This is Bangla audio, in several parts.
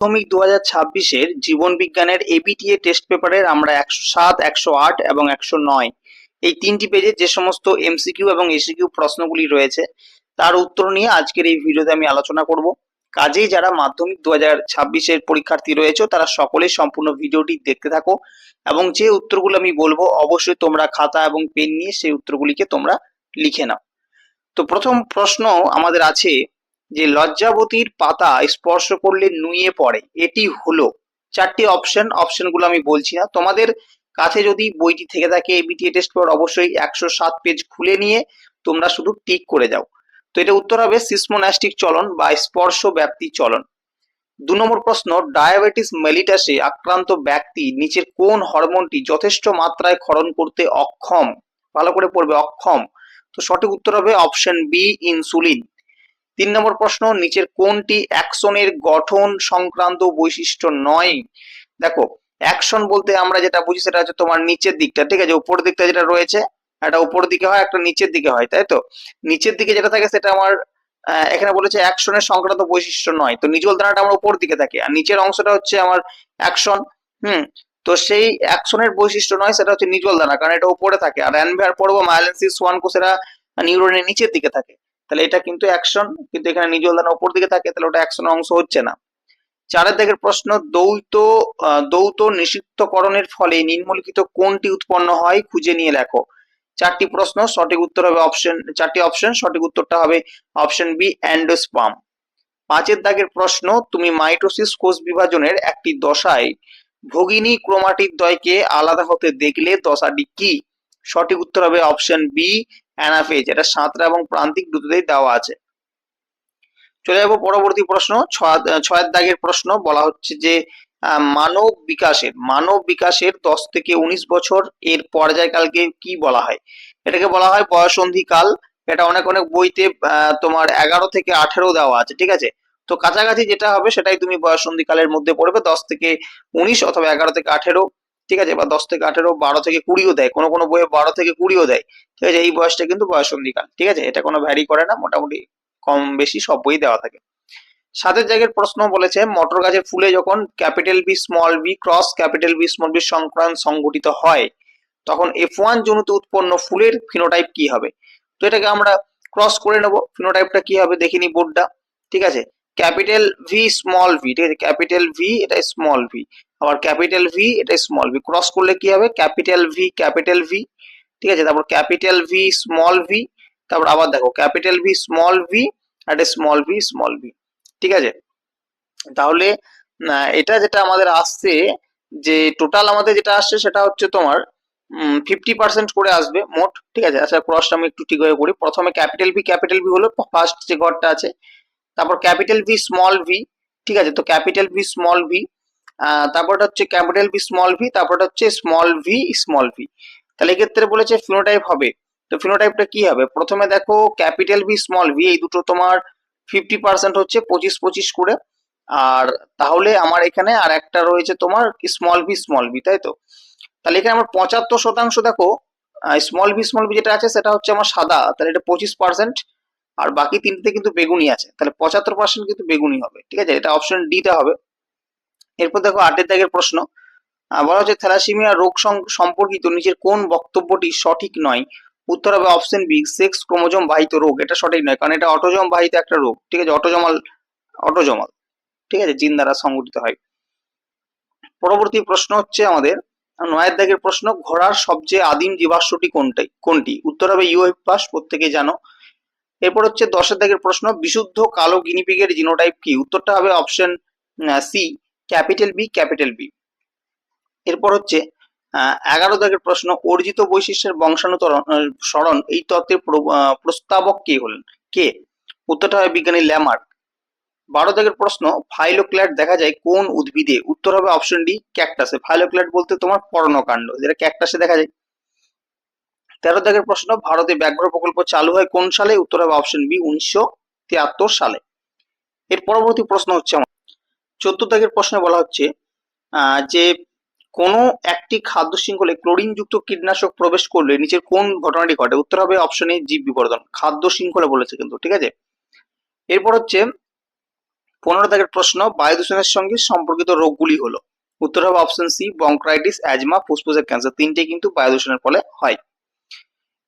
মাধ্যমিক দু হাজার ছাব্বিশের জীবন বিজ্ঞানের এবিটিএ টেস্ট পেপারের আমরা একশো সাত, একশো আট এবং একশো নয়। এই তিনটি পেজে যে সমস্ত এমসিকিউ এবং এসিকিউ প্রশ্নগুলি রয়েছে, তার উত্তর নিয়ে আজকের এই ভিডিওতে আমি আলোচনা করব। কাজেই যারা মাধ্যমিক দু হাজার ছাব্বিশের পরীক্ষার্থী রয়েছে, তারা সকলেই সম্পূর্ণ ভিডিওটি দেখতে থাকো এবং যে উত্তরগুলো আমি বলব, অবশ্যই তোমরা খাতা এবং পেন নিয়ে সেই উত্তরগুলিকে তোমরা লিখে নাও। তো প্রথম প্রশ্ন আমাদের আছে যে লজ্জাবতীর পাতা স্পর্শ করলে নুয়ে পড়ে, এটি হলো। চারটি অপশন অপশনগুলো আমি বলছি না। তোমাদের কাছে যদি বইটি থেকে থাকে এবিটিএ টেস্ট পেপার অবশ্যই একশো সাত পেজ খুলে নিয়ে তোমরা শুধু টিক করে যাও। তো এটা উত্তর হবে সিসমোনাস্টিক চলন বা স্পর্শ ব্যাপ্তি চলন। দু নম্বর প্রশ্ন, ডায়াবেটিস মেলিটাসে আক্রান্ত ব্যক্তি নিচের কোন হরমোনটি যথেষ্ট মাত্রায় ক্ষরণ করতে অক্ষম? ভালো করে পড়বে, অক্ষম। তো সঠিক উত্তর হবে অপশন বি ইনসুলিন তিন নম্বর প্রশ্ন, নিচের কোনটি অ্যাকশনের গঠন সংক্রান্ত বৈশিষ্ট্য নয়? দেখো, অ্যাকশন বলতে আমরা যেটা বুঝি সেটা হচ্ছে তোমার নিচের দিকটা, ঠিক আছে? উপরের দিকটা যেটা রয়েছে একটা উপরের দিকে হয়, একটা নিচের দিকে হয়, তাই তো? নিচের দিকে যেটা থাকে সেটা আমার এখানে বলেছে অ্যাকশনের সংক্রান্ত বৈশিষ্ট্য নয়। তো নিচল দানাটা আমার উপর দিকে থাকে, আর নিচের অংশটা হচ্ছে আমার অ্যাকশন, হুম? তো সেই অ্যাকশনের বৈশিষ্ট্য নয়, সেটা হচ্ছে নিজল দানা কারণ এটা উপরে থাকে, আর অ্যানভিয়ার পর্ব মাইলেন্সিস ওয়ান কোষেরা নিউরনের নিচের দিকে থাকে। তাহলে এটা কিন্তু অ্যাকশন কিন্তু এখানে নিজল দানা উপর দিকে থাকে, তাহলে ওটা অ্যাকশনের অংশ হচ্ছে না। চারের দিকের প্রশ্ন দৌত দৌত নিষিদ্ধকরণের ফলে নিম্নলিখিত কোনটি উৎপন্ন হয় খুঁজে নিয়ে লেখো। চারটি প্রশ্ন, সঠিক উত্তর হবে অপশন চারটি অপশন সঠিক উত্তরটা হবে অপশন বি অ্যান্ডোস্পাম পাঁচের দাগের প্রশ্ন, তুমি মাইটোসিস কোষ বিভাজনের একটি দশায় ভগিনী ক্রোমাটিড দ্বয়কে আলাদা হতে দেখলে দশাটি কি? সঠিক উত্তর হবে অপশন বি অ্যানাফেজ, এটা সাঁতরা এবং প্রান্তিক দুটোতেই দেওয়া আছে। চলে যাব পরবর্তী প্রশ্ন, ছয়- ছয়ের দাগের প্রশ্ন, বলা হচ্ছে যে মানব বিকাশের মানব বিকাশের দশ থেকে উনিশ বছর এর পর্যায়কালকে কি বলা হয়? এটাকে বলা হয় বয়সন্ধি কাল এটা অনেক অনেক বইতে তোমার এগারো থেকে আঠেরো দেওয়া আছে, ঠিক আছে? তো কাছাকাছি যেটা হবে সেটাই তুমি বয়সন্ধি কালের মধ্যে পড়বে, দশ থেকে উনিশ অথবা এগারো থেকে আঠেরো। ঠিক আছে? বা দশ থেকে আঠেরো, বারো থেকে কুড়িও দেয়। কোনো কোনো বইয়ে বারো থেকে কুড়িও দেয়। ঠিক আছে? এই বয়সটা কিন্তু বয়সন্ধি কাল ঠিক আছে? এটা কোনো ভ্যারি করে না। মোটামুটি কম বেশি সব বই দেওয়া থাকে। সাতের জায়গার প্রশ্ন বলেছে, মটর গাছের ফুলে যখন capital B small B cross capital B small B সংক্রান্ত সংঘটিত হয়, তখন এফ ওয়ান জনিত উৎপন্ন ফুলের ফিনোটাইপ কি হবে? তো এটাকে আমরা ক্রস করে নেব। ফিনোটাইপটা কি হবে? দেখিনি বোর্ডটা ঠিক আছে? ক্যাপিটাল ভি স্মল ভি ঠিক আছে? ক্যাপিটাল ভি এটা স্মল ভি আবার ক্যাপিটাল ভি এটা স্মল ভি ক্রস করলে কি হবে? ক্যাপিটাল ভি ক্যাপিটাল ভি ঠিক আছে? তারপর ক্যাপিটাল ভি স্মল ভি তারপর আবার দেখো ক্যাপিটাল ভি স্মল ভি আর স্মল ভি স্মল ভি ঠিক আছে? তাহলে এটা যেটা আমাদের আসছে, যে টোটাল আমাদের যেটা আসছে সেটা হচ্ছে তোমার ফিফটি পার্সেন্ট করে আসবে, মোট, ঠিক আছে? আচ্ছা ক্রসটা আমি একটু ঠিকভাবে করি। প্রথমে ক্যাপিটাল ভি ক্যাপিটাল ভি হলো ফার্স্ট যে ঘরটা আছে, তারপর ক্যাপিটাল ভি স্মল ভি ঠিক আছে? তো ক্যাপিটাল ভি স্মল ভি তারপরটা হচ্ছে ক্যাপিটাল ভি স্মল ভি, তারপরটা হচ্ছে স্মল ভি স্মল ভি। তাহলে এক্ষেত্রে বলেছে ফিনোটাইপ হবে। তো ফিনোটাইপটা কি হবে? প্রথমে দেখো, ক্যাপিটাল ভি স্মল ভি, এই দুটো তোমার ফিফটি পার্সেন্ট হচ্ছে পঁচিশ পঁচিশ করে। আর তাহলে আমার এখানে আর একটা রয়েছে তোমার স্মল ভি স্মল ভি, তাই তো? তাহলে এখানে আমার পঁচাত্তর শতাংশ দেখো স্মল ভি স্মল ভি যেটা আছে সেটা হচ্ছে আমার সাদা, তাহলে এটা পঁচিশ পার্সেন্ট আর বাকি তিনটে কিন্তু বেগুনি আছে, তাহলে পঁচাত্তর পার্সেন্ট কিন্তু বেগুনি হবে, ঠিক আছে? এটা অপশন ডিটা হবে। এরপর দেখো আটের দাগের প্রশ্ন। বলা হচ্ছে থ্যালাসিমিয়া রোগ সম্পর্কিত নিচের কোন বক্তব্যটি সঠিক নয়। উত্তর হবে অপশন বি, সেক্স ক্রোমোজোম বাহিত রোগ। এটা সঠিক নয়, কারণ এটা অটোজম বাহিত একটা রোগ। ঠিক আছে, অটোজমাল অটোজমাল। ঠিক আছে, জিন দ্বারা সংগঠিত হয়। পরবর্তী প্রশ্ন হচ্ছে আমাদের, নয়ের দাগের প্রশ্ন, ঘোড়ার সবচেয়ে আদিম জীবাশ্মটি কোনটাই? কোনটি? উত্তর হবে ইউএফপাস, প্রত্যেকে জানো। এরপর হচ্ছে দশের দাগের প্রশ্ন, বিশুদ্ধ কালো গিনিপিগের জিনোটাইপ কি? উত্তরটা হবে option C capital B capital B. এরপর হচ্ছে এগারো দাগের প্রশ্ন, অর্জিত বৈশিষ্ট্যের বংশানুতরণ স্মরণ, এই তত্ত্বের প্রস্তাবক কে হলেন? কে? উত্তরটা হবে বিজ্ঞানী ল্যামার্ক। বারো দাগের প্রশ্ন, ফাইলোক্ল্যাট দেখা যায় কোন উদ্ভিদে? উত্তর হবে অপশন ডি, ক্যাকটাসে। ফাইলোক্ল্যাট বলতে তোমার পর্ণকাণ্ড, যেটা ক্যাকটাসে দেখা যায়। তেরো দাগের প্রশ্ন, ভারতে ব্যাঘ্র প্রকল্প চালু হয় কোন সালে? উত্তর হবে অপশন বি, উনিশশো তিয়াত্তর সালে। এর পরবর্তী প্রশ্ন হচ্ছে আমার চোদ্দ দাগের প্রশ্নে বলা হচ্ছে যে কোনো একটি খাদ্য শৃঙ্খলে ক্লোরিন যুক্ত কীটনাশক প্রবেশ করলে নিচের কোন ঘটনাটি ঘটে? উত্তর হবে অপশন এ জীব বিবর্ধন। খাদ্য শৃঙ্খলে বলেছে কিন্তু, ঠিক আছে? এরপর হচ্ছে, পনেরো দাগের প্রশ্ন বায়ু দূষণের সঙ্গে সম্পর্কিত রোগগুলি হলো। উত্তর হবে অপশন সি বংক্রাইটিস অ্যাজমা ফুসফুসের ক্যান্সার তিনটে কিন্তু বায়ু দূষণের ফলে হয়।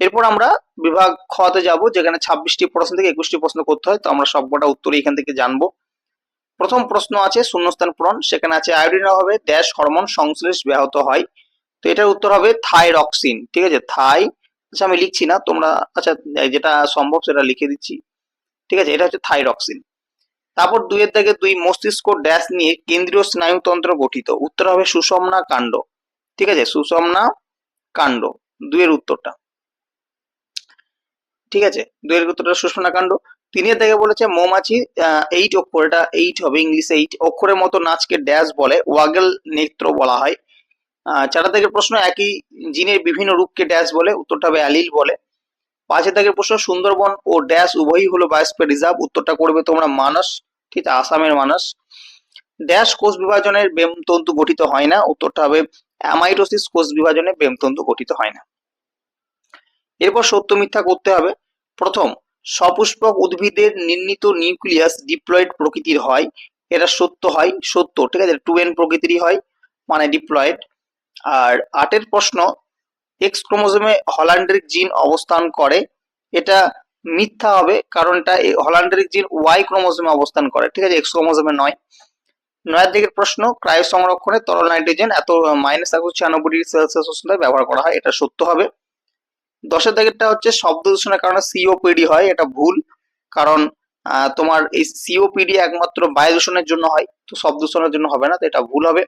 এরপর আমরা বিভাগ খতে যাব, যেখানে ছাব্বিশটি প্রশ্ন থেকে একুশটি প্রশ্ন করতে হয়। তো আমরা সবকটা উত্তর এখান থেকে জানব। প্রথম প্রশ্ন আছে, শূন্যস্থান পূরণ। সেখানে আছে আয়োডিনের অভাবে ড্যাশ হরমোন সংশ্লেষ ব্যাহত হয়। তো এটার উত্তর হবে থাইরক্সিন ঠিক আছে? থাই আচ্ছা আমি লিখছি না, তোমরা আচ্ছা যেটা সম্ভব সেটা লিখে দিচ্ছি। ঠিক আছে, এটা হচ্ছে থাইরক্সিন তারপর দুইয়ের দাগে দুই মস্তিষ্ক ড্যাশ নিয়ে কেন্দ্রীয় স্নায়ুতন্ত্র গঠিত। উত্তর হবে সুষমনা কাণ্ড। ঠিক আছে, সুষমনা কাণ্ড, দুইয়ের উত্তরটা। ঠিক আছে, দুইয়ের উত্তরটা সুষমনা কাণ্ড। তিনের দাগে বলেছে, মৌমাছি এইট অক্ষর, এটা এইট হবে ইংলিশে এইট অক্ষরের মতো নাচকে ড্যাশ বলে, ওয়াগেল নেত্র বলা হয়। চারের দাগের প্রশ্ন একই জিনের বিভিন্ন রূপকে ড্যাশ বলে, উত্তরটা হবে অ্যালিল বলে। পাঁচের দাগের প্রশ্ন, সুন্দরবন ও ড্যাশ উভয়ই হলো বায়োস্ফিয়ার রিজার্ভ উত্তরটা করবে তোমরা মানস, ঠিক আছে আসামের মানস। ড্যাশ কোষ বিভাজনের বেমতন্তু গঠিত হয় না, উত্তরটা হবে অ্যামাইটোসিস কোষ বিভাজনে বেমতন্তু গঠিত হয় না। এরপর সত্য মিথ্যা করতে হবে। প্রথম সপুষ্পক উদ্ভিদের নির্মিত নিউক্লিয়াস ডিপ্লয়েড প্রকৃতির হয়। এটা সত্য হয়, সত্য, ঠিক আছে? টু এন প্রকৃতিরই হয় মানে ডিপ্লয়েড। আর আটের প্রশ্ন এক্স ক্রোমোজোমে হল্যান্ডের জিন অবস্থান করে। এটা মিথ্যা হবে কারণ এটা হল্যান্ডের জিন ওয়াই ক্রোমোজোমে অবস্থান করে, ঠিক আছে? এক্স ক্রোমোজোমে নয়। নয়ের দিকের প্রশ্ন, ক্রায়ো সংরক্ষণে তরল নাইট্রোজেন এত মাইনাস একশো ছিয়ানব্বই ডিগ্রি সেলসিয়াস ব্যবহার করা হয়, এটা সত্য হবে। দশের দাগেরটা হচ্ছে শব্দ দূষণের কারণে সিওপিডি হয়, এটা ভুল। কারণ তোমার এই সিওপিডি একমাত্র বায়ু দূষণের জন্য হয়, তো শব্দ দূষণের জন্য হবে না, তো এটা ভুল হবে।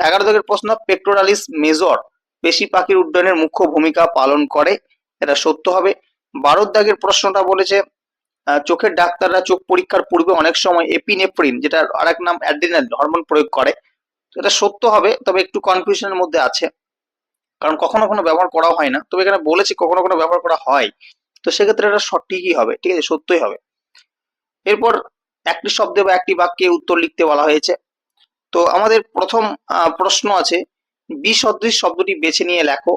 এগারো দাগের প্রশ্ন পেক্টোরালিস মেজর পেশি পাখির উড্ডয়নের মুখ্য ভূমিকা পালন করে, এটা সত্য হবে। বারো দাগের প্রশ্নটা বলেছে চোখের ডাক্তাররা চোখ পরীক্ষার পূর্বে অনেক সময় এপিনেফ্রিন যেটা আরেক নাম অ্যাড্রিনাল হরমোন প্রয়োগ করে এটা সত্য হবে, তবে একটু কনফিউশনের মধ্যে আছে। কারণ কখনো কখনো ব্যবহার করা হয় না। তবে এখানে বলেছি কখনো কখনো ব্যবহার করা হয়। তো সেক্ষেত্রে এটা সঠিকই হবে, ঠিক আছে? সত্যই হবে। এরপর একটি শব্দে বা একটি বাক্যে উত্তর লিখতে বলা হয়েছে। তো আমাদের প্রথম প্রশ্ন আছে, বিসদৃশ শব্দটি বেছে নিয়ে লেখো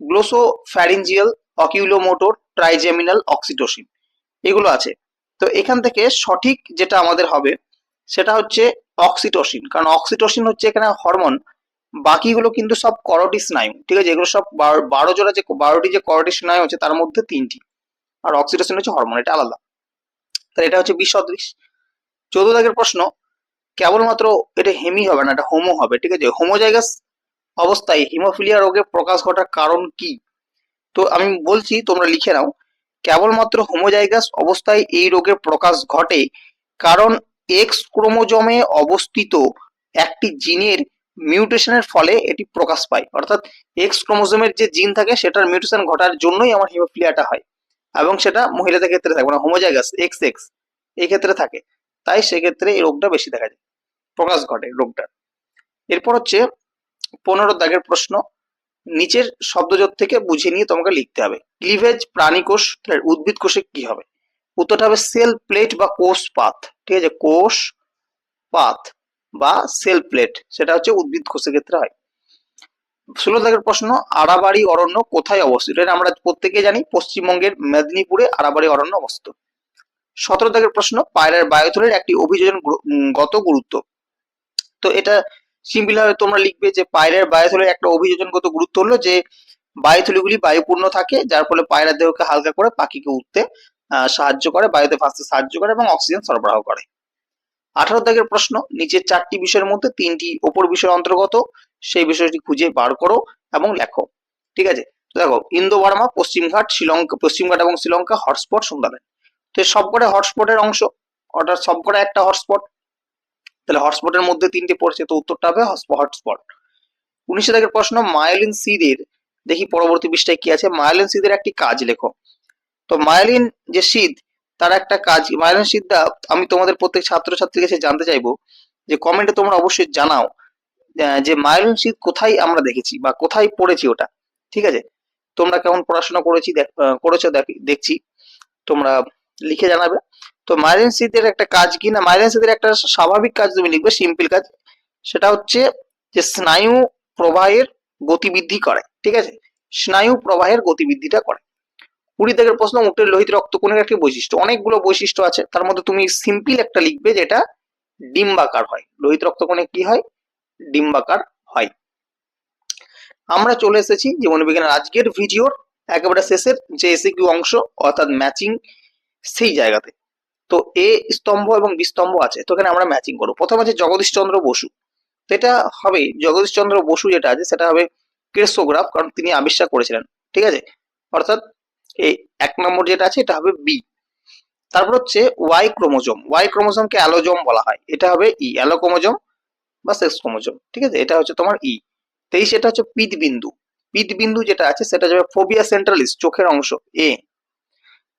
glossopharyngeal oculomotor trigeminal oxytocin. এগুলো আছে। তো এখান থেকে সঠিক যেটা আমাদের হবে, সেটা হচ্ছে অক্সিটোসিন। কারণ অক্সিটোসিন হচ্ছে এখানে হরমোন বাকিগুলো কিন্তু সব করটি স্নায়ু, ঠিক আছে? এগুলো সব বারো- জোড়া যে, বারোটি যে করটি স্নায়ু আছে, তার মধ্যে তিনটি। আর অক্সিটোসিন হচ্ছে হরমোন এটা আলাদা। তাহলে এটা হচ্ছে বিসদৃশ। চৌদ্দ দাগের প্রশ্ন, কেবলমাত্র এটা হেমি হবে না, এটা হোমো হবে, ঠিক আছে? হোমোজাইগাস অবস্থায় হিমোফিলিয়া রোগে প্রকাশ ঘটার কারণ কি? তো আমি বলছি, তোমরা লিখে নাও। কেবলমাত্র হোমোজাইগাস অবস্থায় এই রোগের প্রকাশ ঘটে কারণ এক্স ক্রোমোজোমে অবস্থিত একটি জিনের মিউটেশনের ফলে এটি প্রকাশ পায়। অর্থাৎ এক্স ক্রোমোজোমের যে জিন থাকে, সেটার মিউটেশন ঘটার জন্যই আমার হিমোফিলিয়াটা হয়। এবং সেটা মহিলাদের ক্ষেত্রে থাকে মানে হোমোজাইগাস এক্স এক্স এই ক্ষেত্রে থাকে। তাই সেক্ষেত্রে এই রোগটা বেশি দেখা যায়। প্রকাশ ঘটে রোগটার। এরপর হচ্ছে পনেরো দাগের প্রশ্ন। নিচের শব্দজোট থেকে বুঝে নিয়ে তোমাকে লিখতে হবে। ক্লিভেজ প্রাণী কোষ উদ্ভিদ কোষে কি হবে? উত্তরটা হবে সেল প্লেট বা কোষ পাত। ঠিক আছে? কোষ পাত। বা সেল প্লেট সেটা হচ্ছে উদ্ভিদ কোষের ক্ষেত্রে হয়। ষোলো দাগের প্রশ্ন আড়াবাড়ি অরণ্য কোথায় অবস্থিত? এটা আমরা প্রত্যেকে জানি, পশ্চিমবঙ্গের মেদিনীপুরে আড়াবাড়ি অরণ্য অবস্থিত। সতেরো দাগের প্রশ্ন, পায়রার বায়ুথলের একটি অভিযোজন গত গুরুত্ব। তো এটা সিম্পল ভাবে তোমরা লিখবে যে পায়রার বায়ুথলের একটা অভিযোজনগত গুরুত্ব হলো যে বায়ুথলিগুলি বায়ুপূর্ণ থাকে, যার ফলে পায়রার দেহকে হালকা করে পাখিকে উঠতে সাহায্য করে, বায়ুতে ভাসতে সাহায্য করে এবং অক্সিজেন সরবরাহ করে। আঠারো দাগের প্রশ্ন, নিচের চারটি বিষয়ের মধ্যে তিনটি ওপর বিষয়ের অন্তর্গত, সেই বিষয়টি খুঁজে বার করো এবং লেখো। ঠিক আছে? তো দেখো ইন্দো বার্মা পশ্চিমঘাট শ্রীলঙ্কা পশ্চিমঘাট এবং শ্রীলঙ্কা হটস্পট সুন্দরবন তো সবকটা হটস্পটের অংশ, অর্থাৎ সবকটা একটা হটস্পট, তাহলে হটস্পটের মধ্যে তিনটে পড়ছে, তো উত্তরটা হবে হটস্পট। উনিশশো দাগের প্রশ্ন, মায়োলিন সিদের, দেখি পরবর্তী পৃষ্ঠায় কি আছে? মায়োলিন সিদের একটি কাজ লেখো। তো মায়োলিন যে শীত তার একটা কাজ মায়োলিন শীতটা আমি তোমাদের প্রত্যেক ছাত্র ছাত্রছাত্রীর কাছে জানতে চাইব যে কমেন্টে তোমরা অবশ্যই জানাও যে মায়োলিন শীত কোথায় আমরা দেখেছি বা কোথায় পড়েছি ওটা, ঠিক আছে? তোমরা কেমন পড়াশোনা করেছি করেছ দেখ- দেখছি, তোমরা লিখে জানাবে। তো মাইলেন শীতের একটা কাজ কি না? মাইলেন শীতের একটা স্বাভাবিক কাজ তুমি লিখবে সিম্পল কাজ, সেটা হচ্ছে যে স্নায়ু প্রবাহের গতিবৃদ্ধি করে, ঠিক আছে? স্নায়ু প্রবাহের গতিবৃদ্ধিটা করে। কুড়ি দাগের প্রশ্ন উটের লোহিত রক্ত রক্তকণিকার একটি বৈশিষ্ট্য। অনেকগুলো বৈশিষ্ট্য আছে। তার মধ্যে তুমি সিম্পল একটা লিখবে যেটা ডিম্বাকার হয়। লোহিত রক্ত রক্তকণে কি হয়? ডিম্বাকার হয়। আমরা চলে এসেছি জীবন বিজ্ঞানের আজকের ভিডিওর একেবারে শেষের যে এসিকিউ অংশ, অর্থাৎ ম্যাচিং সেই জায়গাতে। তো এ স্তম্ভ এবং বিস্তম্ভ আছে, তো এখানে আমরা ম্যাচিং করব। প্রথম আছে জগদীশ চন্দ্র বসু এটা হবে জগদীশ চন্দ্র বসু যেটা আছে, সেটা হবে ক্রেসোগ্রাফ কারণ তিনি আবিষ্কার করেছিলেন। ঠিক আছে? অর্থাৎ এই এক নম্বর যেটা আছে, এটা হবে বি তারপর হচ্ছে ওয়াই ক্রোমোজোম। ওয়াই ক্রোমোজোমকে অ্যালোজোম বলা হয়। এটা হবে ই অ্যালো ক্রোমোজোম বা সেক্স ক্রোমোজোম ঠিক আছে? এটা হচ্ছে তোমার ই তেইশ, এটা হচ্ছে পিত বিন্দু পিত বিন্দু যেটা আছে, সেটা যাবে ফোবিয়া সেন্ট্রালিস, চোখের অংশ এ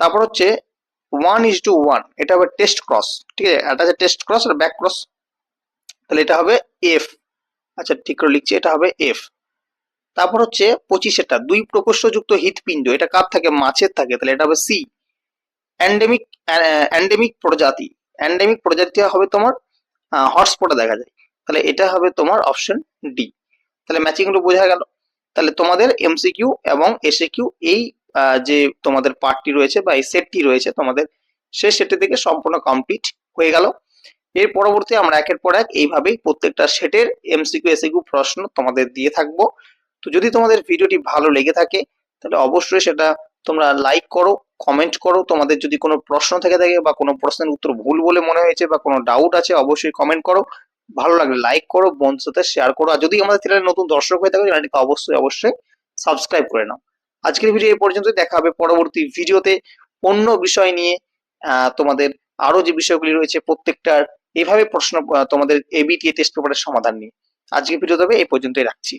তারপর হচ্ছে ওয়ান ইজ টু ওয়ান এটা হবে টেস্ট ক্রস ঠিক আছে? এটা আছে টেস্ট ক্রস আর ব্যাক ক্রস তাহলে এটা হবে এফ আচ্ছা ঠিক করে লিখছি, এটা হবে এফ তারপর হচ্ছে পঁচিশেরটা দুই প্রকোষ্ঠযুক্ত হৃৎপিণ্ড এটা কার থাকে? মাছের থাকে তাহলে এটা হবে সি অ্যান্ডেমিক অ্যান্ডেমিক প্রজাতি। অ্যান্ডেমিক প্রজাতি হবে তোমার হটস্পটে দেখা যায়। তাহলে এটা হবে তোমার অপশন ডি তাহলে ম্যাচিংগুলো বোঝা গেল। তাহলে তোমাদের এমসিকিউ এবং এসএকিউ এই আহ, যে তোমাদের পার্টটি রয়েছে বা এই সেটটি রয়েছে তোমাদের সেই সেটটি থেকে সম্পূর্ণ কমপ্লিট হয়ে গেল। এর পরবর্তী আমরা একের পর এক এইভাবেই প্রত্যেকটা সেটের এমসিকিউ এসএকিউ প্রশ্ন তোমাদের দিয়ে থাকব। তো যদি তোমাদের ভিডিওটি ভালো লেগে থাকে, তাহলে অবশ্যই সেটা তোমরা লাইক করো কমেন্ট করো। তোমাদের যদি কোনো প্রশ্ন থেকে থাকে বা কোনো প্রশ্নের উত্তর ভুল বলে মনে হয়েছে বা কোনো ডাউট আছে, অবশ্যই কমেন্ট করো। ভালো লাগলে লাইক করো বন্ধুর সাথে শেয়ার করো। আর যদি আমাদের চ্যানেলে নতুন দর্শক হয়ে থাকো চ্যানেলটিকে অবশ্যই অবশ্যই সাবস্ক্রাইব করে নাও। আজকের ভিডিও এই পর্যন্ত দেখা হবে পরবর্তী ভিডিওতে অন্য বিষয় নিয়ে। তোমাদের আরও যে বিষয়গুলি রয়েছে প্রত্যেকটার এভাবে প্রশ্ন তোমাদের এবিটিএ টেস্ট পেপারের সমাধান নিয়ে। আজকের ভিডিও তবে এই পর্যন্তই রাখছি।